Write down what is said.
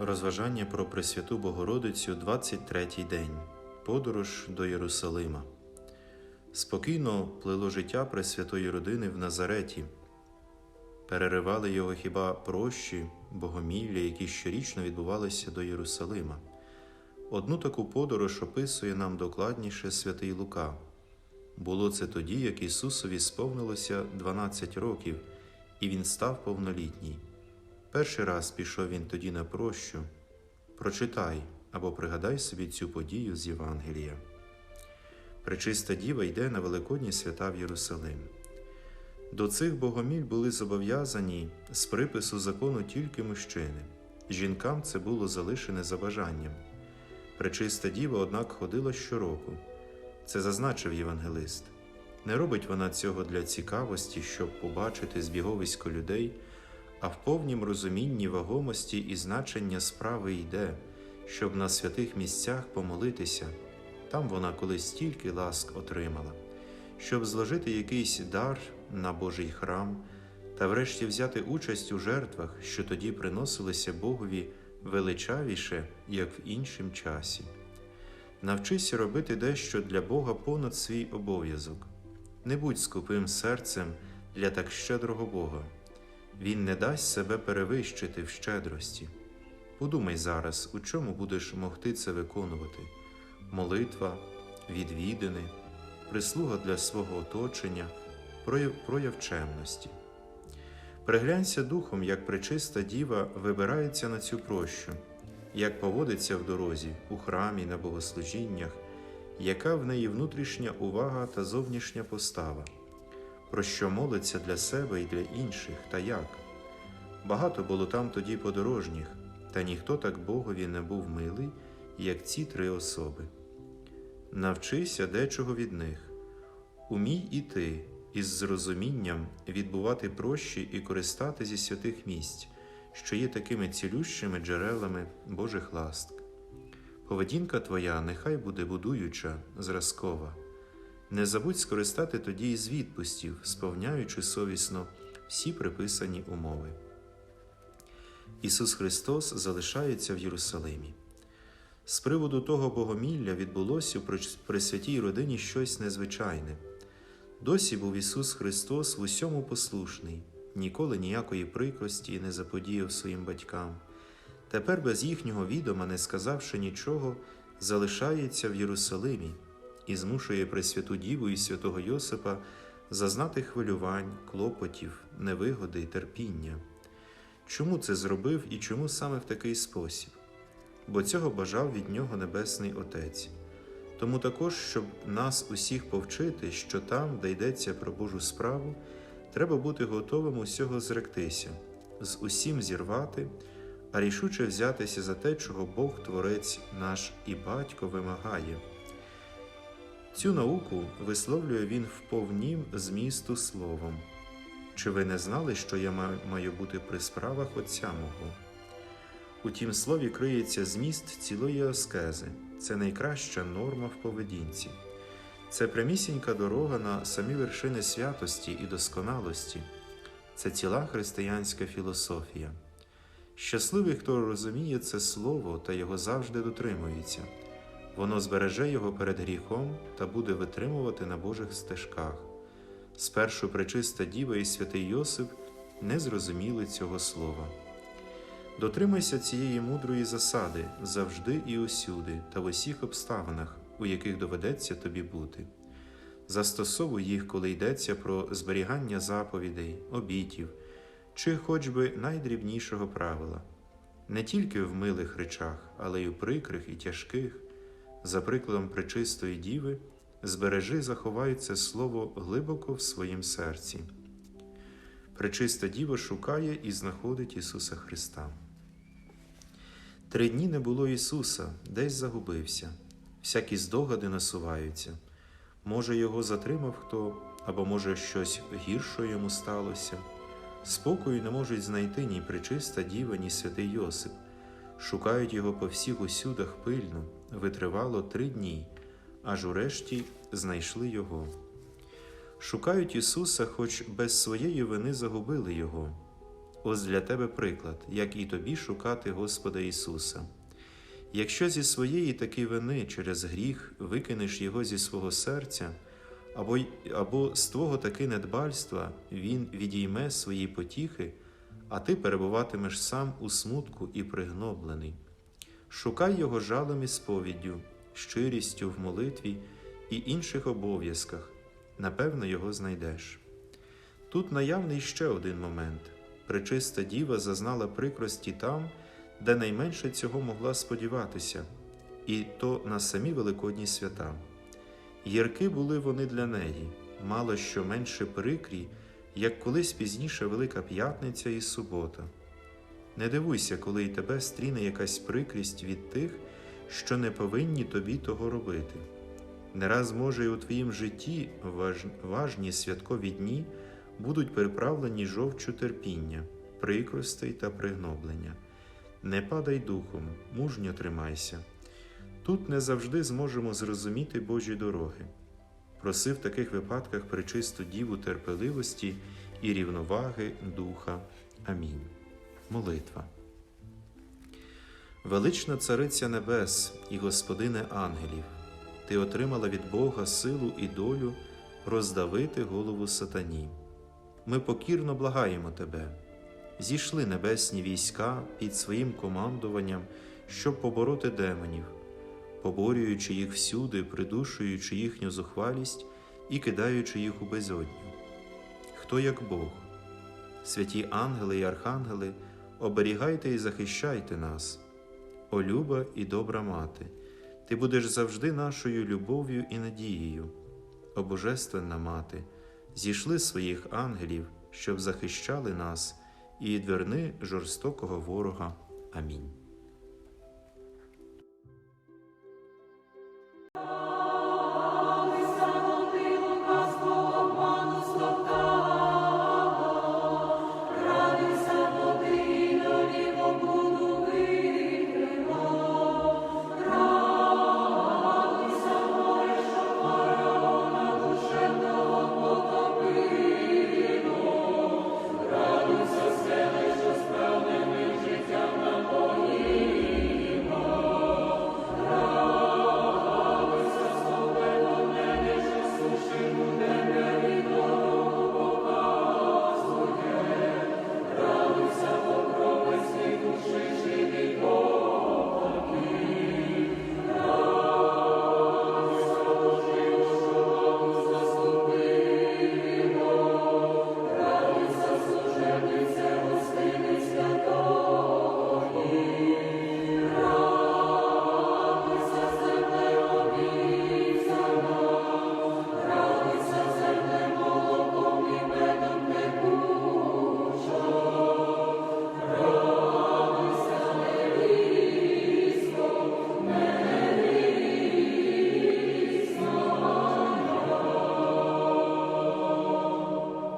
Розважання про Пресвяту Богородицю 23-й день. Подорож до Єрусалима. Спокійно плило життя Пресвятої родини в Назареті. Переривали його хіба прощі, богомілля, які щорічно відбувалися до Єрусалима. Одну таку подорож описує нам докладніше святий Лука. Було це тоді, як Ісусові сповнилося 12 років, і Він став повнолітній. Перший раз пішов він тоді на прощу. Прочитай або пригадай собі цю подію з Євангелія. Пречиста діва йде на Великодні свята в Єрусалим. До цих богоміль були зобов'язані з припису закону тільки мужчини. Жінкам це було залишене за бажанням. Пречиста діва, однак, ходила щороку. Це зазначив євангелист. Не робить вона цього для цікавості, щоб побачити збіговисько людей, а в повнім розумінні вагомості і значення справи йде, щоб на святих місцях помолитися. Там вона колись стільки ласк отримала, щоб зложити якийсь дар на Божий храм та врешті взяти участь у жертвах, що тоді приносилися Богові величавіше, як в іншим часі. Навчися робити дещо для Бога понад свій обов'язок. Не будь скупим серцем для так щедрого Бога. Він не дасть себе перевищити в щедрості. Подумай зараз, у чому будеш могти це виконувати: молитва, відвідини, прислуга для свого оточення, прояв, прояв чемності. Приглянься духом, як пречиста діва вибирається на цю прощу, як поводиться в дорозі, у храмі, на богослужіннях, яка в неї внутрішня увага та зовнішня постава, про що молиться для себе і для інших, та як. Багато було там тоді подорожніх, та ніхто так Богові не був милий, як ці три особи. Навчися дечого від них, умій і ти із зрозумінням відбувати прощі і користати зі святих місць, що є такими цілющими джерелами Божих ласт. Поведінка твоя нехай буде будуюча, зразкова. Не забудь скористати тоді із відпустів, сповняючи совісно всі приписані умови. Ісус Христос залишається в Єрусалимі. З приводу того богомілля відбулося при святій родині щось незвичайне. Досі був Ісус Христос в усьому послушний, ніколи ніякої прикрості не заподіяв своїм батькам. Тепер без їхнього відома, не сказавши нічого, залишається в Єрусалимі і змушує Пресвяту Діву і святого Йосипа зазнати хвилювань, клопотів, невигоди й терпіння. Чому це зробив і чому саме в такий спосіб? Бо цього бажав від нього Небесний Отець. Тому також, щоб нас усіх повчити, що там, де йдеться про Божу справу, треба бути готовим усього зректися, з усім зірвати, а рішуче взятися за те, чого Бог Творець наш і Батько вимагає. Цю науку висловлює він в повнім змісту словом. Чи ви не знали, що я маю бути при справах Отця мого? У тім слові криється зміст цілої аскези, це найкраща норма в поведінці. Це прямісінька дорога на самі вершини святості і досконалості, це ціла християнська філософія. Щасливий, хто розуміє це слово та його завжди дотримується, воно збереже його перед гріхом та буде витримувати на Божих стежках. Спершу пречиста діва і святий Йосип не зрозуміли цього слова. Дотримайся цієї мудрої засади завжди і усюди та в усіх обставинах, у яких доведеться тобі бути. Застосовуй їх, коли йдеться про зберігання заповідей, обітів чи хоч би найдрібнішого правила, не тільки в милих речах, але й у прикрих і тяжких, за прикладом пречистої діви, збережи, заховай це слово глибоко в своїм серці. Пречиста діва шукає і знаходить Ісуса Христа. Три дні не було Ісуса, десь загубився, всякі здогади насуваються. Може, його затримав хто, або, може, щось гірше йому сталося. Спокою не можуть знайти ні причиста діва, ні святий Йосип. Шукають його по всіх усюдах пильно, витривало три дні, аж урешті знайшли його. Шукають Ісуса, хоч без своєї вини загубили Його. Ось для тебе приклад, як і тобі шукати Господа Ісуса. Якщо зі своєї таки вини через гріх викинеш його зі свого серця, або, або з твого таки недбальства він відійме свої потіхи, а ти перебуватимеш сам у смутку і пригноблений. Шукай його жалем і сповіддю, щирістю в молитві і інших обов'язках, напевно, його знайдеш. Тут наявний ще один момент. Пречиста діва зазнала прикрості там, де найменше цього могла сподіватися, і то на самі великодні свята. Гірки були вони для неї, мало що менше прикрі, як колись пізніше Велика П'ятниця і субота. Не дивуйся, коли й тебе стріне якась прикрість від тих, що не повинні тобі того робити. Не раз, може, і у твоїм житті важ... важні святкові дні будуть приправлені жовчу терпіння, прикростей та пригноблення. Не падай духом, мужньо тримайся. Тут не завжди зможемо зрозуміти Божі дороги. Проси в таких випадках причисту діву терпеливості і рівноваги духа. Амінь. Молитва. Велична Цариця Небес і Господине ангелів, Ти отримала від Бога силу і долю роздавити голову сатані. Ми покірно благаємо Тебе. Зійшли небесні війська під своїм командуванням, щоб побороти демонів, поборюючи їх всюди, придушуючи їхню зухвалість і кидаючи їх у безодню. Хто як Бог? Святі ангели і архангели, оберігайте і захищайте нас. О люба і добра мати, ти будеш завжди нашою любов'ю і надією. О Божественна мати, зійшли своїх ангелів, щоб захищали нас, і відверни жорстокого ворога. Амінь.